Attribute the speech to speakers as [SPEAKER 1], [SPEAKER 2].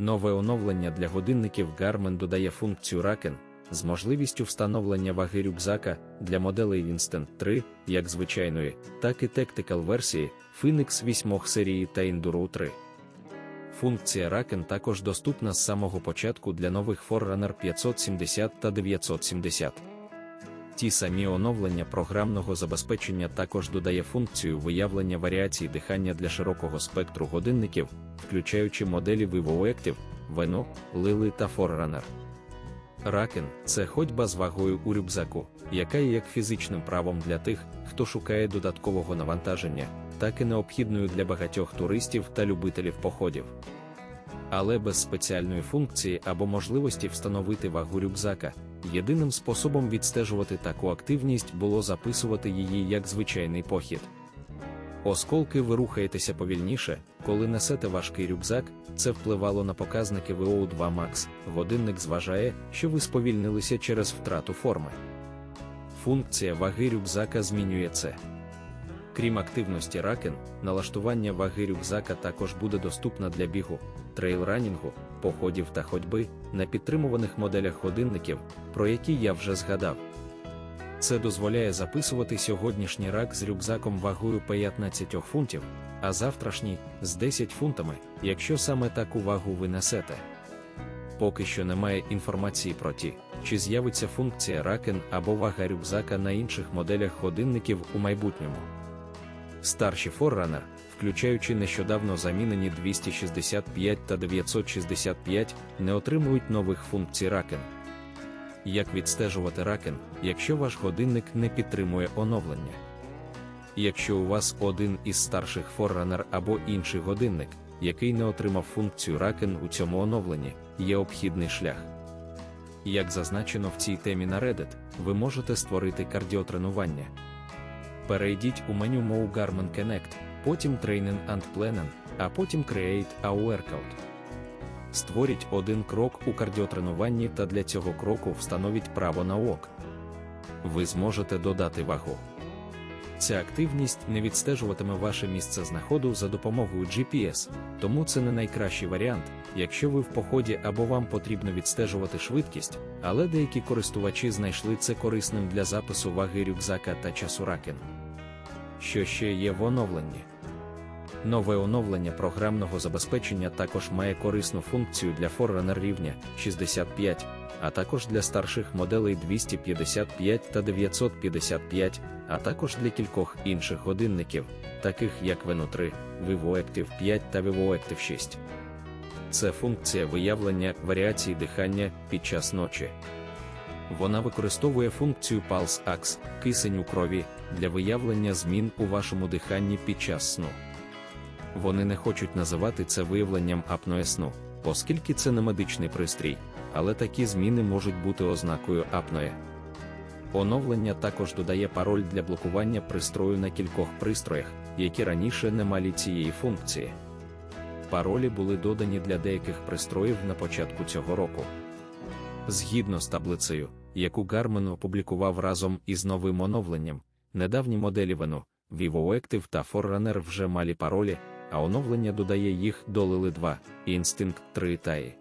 [SPEAKER 1] Нове оновлення для годинників Garmin додає функцію Raken з можливістю встановлення ваги рюкзака для моделей Instant 3, як звичайної, так і Tactical версії Phoenix 8 серії та Enduro 3. Функція Raken також доступна з самого початку для нових Forerunner 570 та 970. Ті самі оновлення програмного забезпечення також додає функцію виявлення варіацій дихання для широкого спектру годинників, включаючи моделі Vivo Active, Veno, Lily та Forerunner. Ракен це ходьба з вагою у рюкзаку, яка є як фізичним правом для тих, хто шукає додаткового навантаження, так і необхідною для багатьох туристів та любителів походів. Але без спеціальної функції або можливості встановити вагу рюкзака, єдиним способом відстежувати таку активність було записувати її як звичайний похід. Осколки ви рухаєтеся повільніше, коли несете важкий рюкзак, це впливало на показники VO2 Max. Годинник зважає, що ви сповільнилися через втрату форми. Функція ваги рюкзака змінює це. Крім активності ракен, налаштування ваги рюкзака також буде доступна для бігу, трейлранінгу, походів та ходьби на підтримуваних моделях годинників, про які я вже згадав. Це дозволяє записувати сьогоднішній рак з рюкзаком вагою 15 фунтів, а завтрашній з 10 фунтами, якщо саме таку вагу ви несете. Поки що немає інформації про ті, чи з'явиться функція ракен або вага рюкзака на інших моделях годинників у майбутньому. Старші Forerunner, включаючи нещодавно замінені 265 та 965, не отримують нових функцій ракен. Як відстежувати ракен, якщо ваш годинник не підтримує оновлення? Якщо у вас один із старших Forerunner або інший годинник, який не отримав функцію ракен у цьому оновленні, є обхідний шлях. Як зазначено в цій темі на Reddit, ви можете створити кардіотренування. Перейдіть у меню Move Garmin Connect, потім Training and Planning, а потім Create a Workout. Створіть один крок у кардіотренуванні та для цього кроку встановіть право на ок. Ви зможете додати вагу. Ця активність не відстежуватиме ваше місце знаходу за допомогою GPS, тому це не найкращий варіант, якщо ви в поході або вам потрібно відстежувати швидкість, але деякі користувачі знайшли це корисним для запису ваги рюкзака та часу ракен. Що ще є в оновленні? Нове оновлення програмного забезпечення також має корисну функцію для Forerunner рівня 65, а також для старших моделей 255 та 955, а також для кількох інших годинників, таких як Veno 3, Vivo Active 5 та Vivo Active 6. Це функція виявлення варіацій дихання під час ночі. Вона використовує функцію Pulse Ax, кисень у крові, для виявлення змін у вашому диханні під час сну. Вони не хочуть називати це виявленням апноє сну, оскільки це не медичний пристрій, але такі зміни можуть бути ознакою апноє. Оновлення також додає пароль для блокування пристрою на кількох пристроях, які раніше не мали цієї функції. Паролі були додані для деяких пристроїв на початку цього року. Згідно з таблицею, яку Garmin опублікував разом із новим оновленням, недавні моделі Venu, Vivo Active та Forerunner вже мали паролі, а оновлення додає їх до Лили 2, Інстинкт 3 та і.